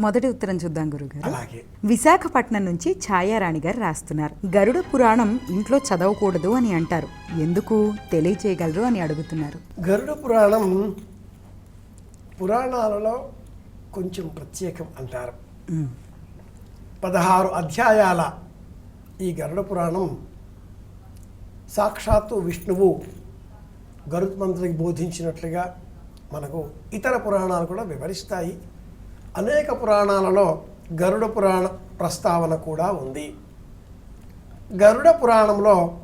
మొదటి ఉత్తరం చూద్దాం గురుగారు. అలాగే. విశాఖపట్నం నుంచి ఛాయారాణి గారు రాస్తున్నారు. గరుడ పురాణం ఇంట్లో చదవకూడదు అని అంటారు. ఎందుకు? తెలియచేయగలరు అని అడుగుతున్నారు. గరుడ పురాణం పురాణాలలో కొంచెం ప్రత్యేకం అంటారు. పదహారు అధ్యాయాల ఈ గరుడ పురాణం సాక్షాత్తు విష్ణువు గరుడ్ మంత్రికి బోధించినట్లుగా మనకు ఇతర పురాణాలు కూడా వివరిస్తాయి. అనేక పురాణాలలో గరుడ పురాణ ప్రస్తావన కూడా ఉంది. గరుడ పురాణంలో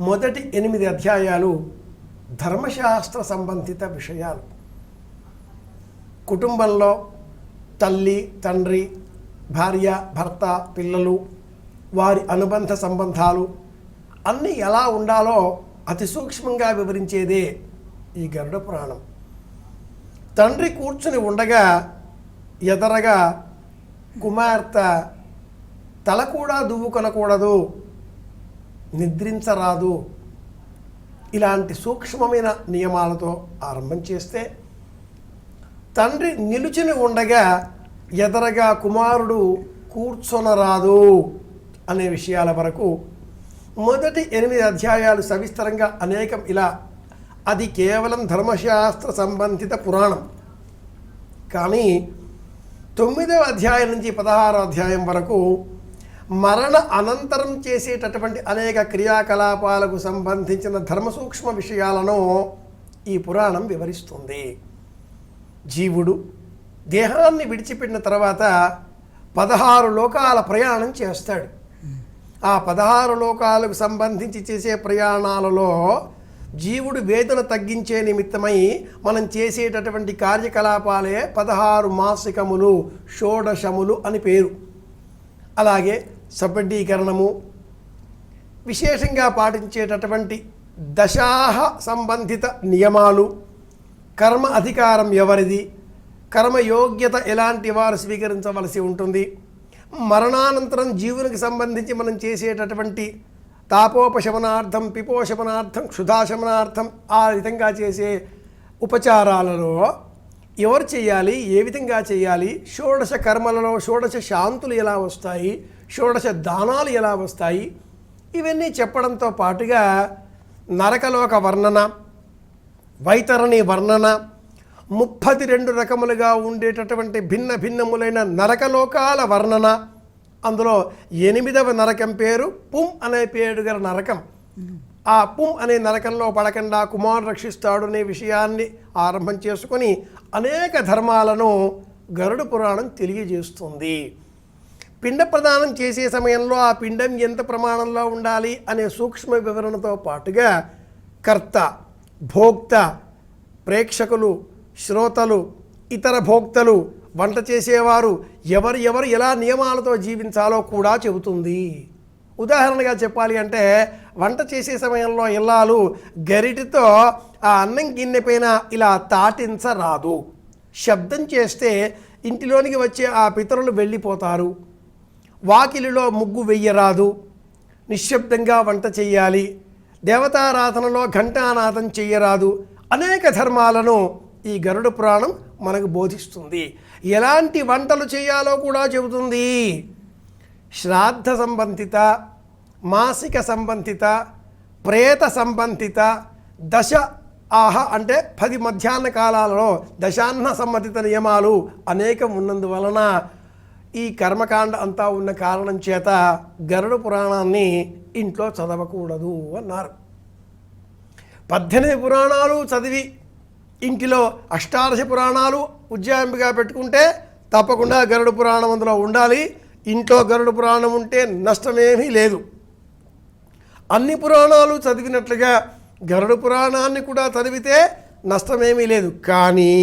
మొదటి ఎనిమిది అధ్యాయాలు ధర్మశాస్త్ర సంబంధిత విషయాలు. కుటుంబంలో తల్లి తండ్రి భార్య భర్త పిల్లలు వారి అనుబంధ సంబంధాలు అన్నీ ఎలా ఉండాలో అతి సూక్ష్మంగా వివరించేదే ఈ గరుడ పురాణం. తండ్రి కూర్చుని ఉండగా ఎదరగా కుమార్తె తల కూడా దువ్వుకొనకూడదు నిద్రించరాదు. ఇలాంటి సూక్ష్మమైన నియమాలతో ఆరంభం చేస్తే తండ్రి నిలుచుని ఉండగా ఎదరగా కుమారుడు కూర్చొనరాదు అనే విషయాల వరకు మొదటి ఎనిమిది అధ్యాయాలు సవిస్తరంగా అనేకం ఇలా. అది కేవలం ధర్మశాస్త్ర సంబంధిత పురాణం. కానీ తొమ్మిదవ అధ్యాయం నుంచి పదహారో అధ్యాయం వరకు మరణ అనంతరం చేసేటటువంటి అనేక క్రియాకలాపాలకు సంబంధించిన ధర్మసూక్ష్మ విషయాలను ఈ పురాణం వివరిస్తుంది. జీవుడు దేహాన్ని విడిచిపెట్టిన తర్వాత పదహారు లోకాల ప్రయాణం చేస్తాడు. ఆ పదహారు లోకాలకు సంబంధించి చేసే ప్రయాణాలలో జీవుడు వేదన తగ్గించే నిమిత్తమై మనం చేసేటటువంటి కార్యకలాపాలే పదహారు మాసికములు షోడశములు అని పేరు. అలాగే సబడ్డీకరణము విశేషంగా పాటించేటటువంటి దశాహ సంబంధిత నియమాలు కర్మ అధికారం ఎవరిది కర్మయోగ్యత ఎలాంటి వారు స్వీకరించవలసి ఉంటుంది మరణానంతరం జీవునికి సంబంధించి మనం చేసేటటువంటి తాపోపశమనార్థం పిపోశమనార్థం క్షుధాశమనార్థం ఆ విధంగా చేసే ఉపచారాలలో ఎవరు చేయాలి ఏ విధంగా చేయాలి షోడశ కర్మలలో షోడశ శాంతులు ఎలా వస్తాయి షోడశ దానాలు ఎలా వస్తాయి ఇవన్నీ చెప్పడంతో పాటుగా నరకలోక వర్ణన వైతరణి వర్ణన ముప్పది రెండు రకములుగా ఉండేటటువంటి భిన్న భిన్నములైన నరకలోకాల వర్ణన అందులో ఎనిమిదవ నరకం పేరు పుం అనే పేరు గల నరకం. ఆ పుం అనే నరకంలో పడకుండా కుమారుడు రక్షిస్తాడు అనే విషయాన్ని ఆరంభం చేసుకొని అనేక ధర్మాలను గరుడ పురాణం తెలియజేస్తుంది. పిండ ప్రదానం చేసే సమయంలో ఆ పిండం ఎంత ప్రమాణంలో ఉండాలి అనే సూక్ష్మ వివరణతో పాటుగా కర్త భోక్త ప్రేక్షకులు శ్రోతలు ఇతర భోక్తలు వంట చేసేవారు ఎవరు ఎవరు ఎలా నియమాలతో జీవించాలో కూడా చెబుతుంది. ఉదాహరణగా చెప్పాలి అంటే వంట చేసే సమయంలో ఇల్లాలు గరిటితో ఆ అన్నం గిన్నె పైన ఇలా తాటించరాదు. శబ్దం చేస్తే ఇంటిలోనికి వచ్చే ఆ పితరులు వెళ్ళిపోతారు. వాకిలిలో ముగ్గు వెయ్యరాదు. నిశ్శబ్దంగా వంట చేయాలి. దేవతారాధనలో ఘంటానాథం చేయరాదు. అనేక ధర్మాలను ఈ గరుడ పురాణం మనకు బోధిస్తుంది. ఎలాంటి వంటలు చేయాలో కూడా చెబుతుంది. శ్రాద్ధ సంబంధిత మాసిక సంబంధిత ప్రేత సంబంధిత దశ ఆహ అంటే పది మధ్యాహ్న కాలాలలో దశాహ్న సంబంధిత నియమాలు అనేకం ఉన్నందువలన ఈ కర్మకాండ అంతా ఉన్న కారణం చేత గరుడ పురాణాన్ని ఇంట్లో చదవకూడదు అన్నారు. పద్దెనిమిది పురాణాలు చదివి ఇంటిలో అష్టాదశ పురాణాలు ఉజ్జాయింపుగా పెట్టుకుంటే తప్పకుండా గరుడ పురాణం అందులో ఉండాలి. ఇంట్లో గరుడ పురాణం ఉంటే నష్టమేమీ లేదు. అన్ని పురాణాలు చదివినట్లుగా గరుడ పురాణాన్ని కూడా చదివితే నష్టమేమీ లేదు. కానీ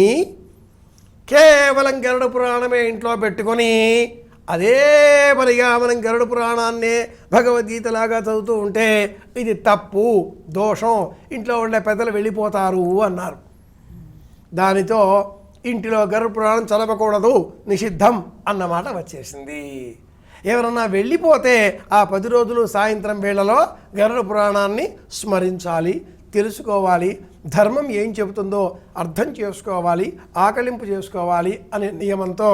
కేవలం గరుడ పురాణమే ఇంట్లో పెట్టుకొని అదే పనిగా మనం గరుడ పురాణాన్నే భగవద్గీతలాగా చదువుతూ ఉంటే ఇది తప్పు దోషం. ఇంట్లో ఉండే పెద్దలు వెళ్ళిపోతారు అన్నారు. దానితో ఇంటిలో గర్భపురాణం చదవకూడదు నిషిద్ధం అన్నమాట వచ్చేసింది. ఎవరన్నా వెళ్ళిపోతే ఆ పది రోజులు సాయంత్రం వేళలో గరుడ పురాణాన్ని స్మరించాలి తెలుసుకోవాలి ధర్మం ఏం చెబుతుందో అర్థం చేసుకోవాలి ఆకలింపు చేసుకోవాలి అనే నియమంతో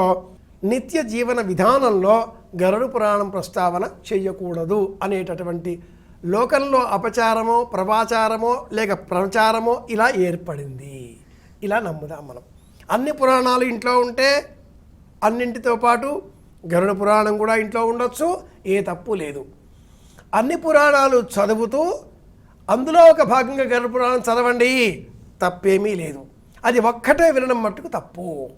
నిత్య జీవన విధానంలో గరుడ పురాణం ప్రస్తావన చేయకూడదు అనేటటువంటి లోకంలో అపచారమో ప్రవాచారమో లేక ప్రచారమో ఇలా ఏర్పడింది. ఇలా నమ్ముదాం మనం. అన్ని పురాణాలు ఇంట్లో ఉంటే అన్నింటితో పాటు గరుడ పురాణం కూడా ఇంట్లో ఉండొచ్చు ఏ తప్పు లేదు. అన్ని పురాణాలు చదువుతూ అందులో ఒక భాగంగా గరుడ పురాణం చదవండి తప్పేమీ లేదు. అది ఒక్కటే వినడం మట్టుకు తప్పు.